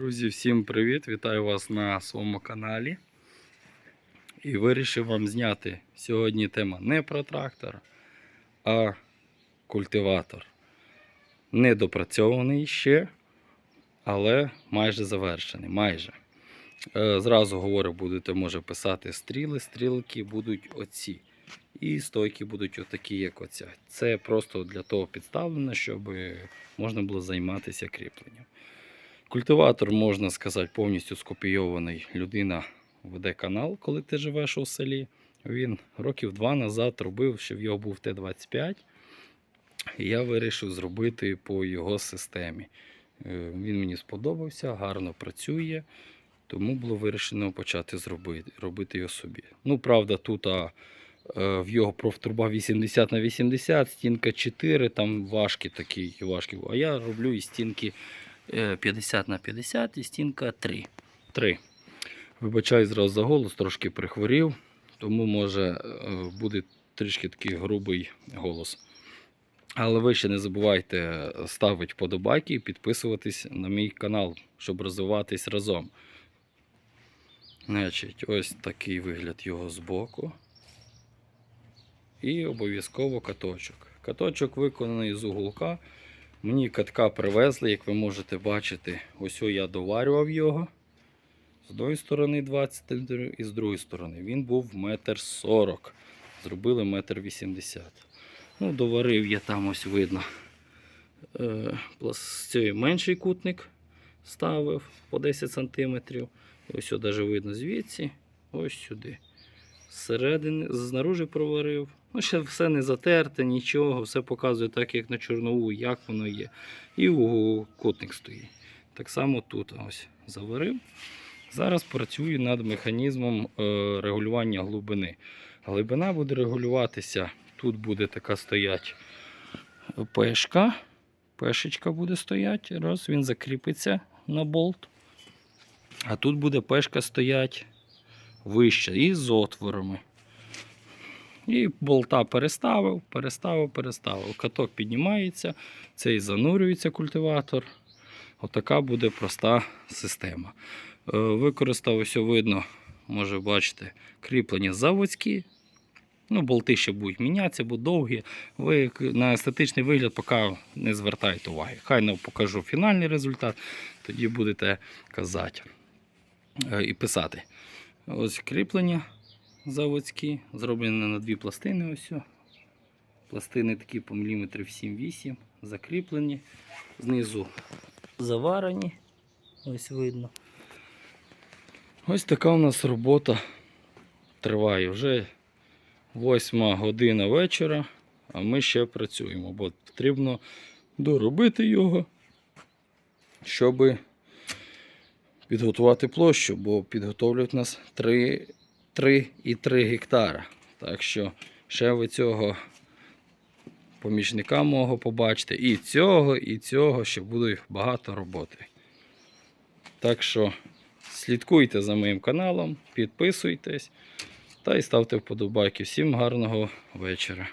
Друзі, всім привіт! Вітаю вас на своєму каналі. І вирішив вам зняти сьогодні тема не про трактор, а культиватор. Не допрацьований ще, але майже завершений. Майже. Е, Зразу говорю, будете може писати стріли, стрілки будуть оці. І стойки будуть отакі, як оця. Це просто для того підставлено, щоб можна було займатися кріпленням. Культиватор, можна сказати, повністю скопійований. Людина веде канал, коли ти живеш у селі. Він років два назад робив, що в його був Т-25. І я вирішив зробити по його системі. Е, Він мені сподобався, гарно працює, тому було вирішено почати зробити, робити його собі. Ну, правда, тут а, е, в його профтруба 80 на 80, стінка 4, там важкі такі важкі. А я роблю із стінки 50 на 50 і стінка 3. 3. Вибачаю зразу за голос, трошки прихворів, тому може е, буде трішки такий грубий голос. Але ви ще не забувайте ставити подобайки і підписуватись на мій канал, щоб розвиватись разом. Значить, ось такий вигляд його збоку. І обов'язково каточок. Каточок виконаний з уголка. Мені катка привезли, як ви можете бачити, ось я доварював його. З одної сторони 20 см і з другої сторони. Він був метр 40 Зробили метр 80 Ну, доварив я там ось видно. Е, цей менший кутник ставив по 10 см. Ось навіть видно звідси, ось сюди. Зсередини, знаружи проварив. Ну, ще все не затерте, нічого, все показує так, як на чорнову, як воно є. І у кутник стоїть. Так само тут ось заварив. Зараз працюю над механізмом е, регулювання глибини. Глибина буде регулюватися. Тут буде така стоять пешка. Пешечка буде стояти. Раз, він закріпиться на болт. А тут буде пешка стоять вище і з отворами. І болта переставив, переставив, переставив. Каток піднімається, цей занурюється культиватор. Отака буде проста система. Е, Використав ось видно, може бачите, кріплення заводські. Ну, болти ще будуть мінятися, бо довгі. Ви на естетичний вигляд поки не звертайте уваги. Хай не покажу фінальний результат, тоді будете казати е, і писати. Ось кріплення заводські, зроблені на дві пластини. Ось. Пластини такі по міліметрів 7-8, закріплені. Знизу заварені. Ось видно. Ось така у нас робота триває. Вже 8 година вечора, а ми ще працюємо, бо потрібно доробити його, щоб підготувати площу, бо підготовлюють нас 3, 3,3 гектара. Так що ще ви цього помічника мого побачите, і цього, і цього, ще буде багато роботи. Так що слідкуйте за моїм каналом, підписуйтесь та й ставте вподобайки. Всім гарного вечора.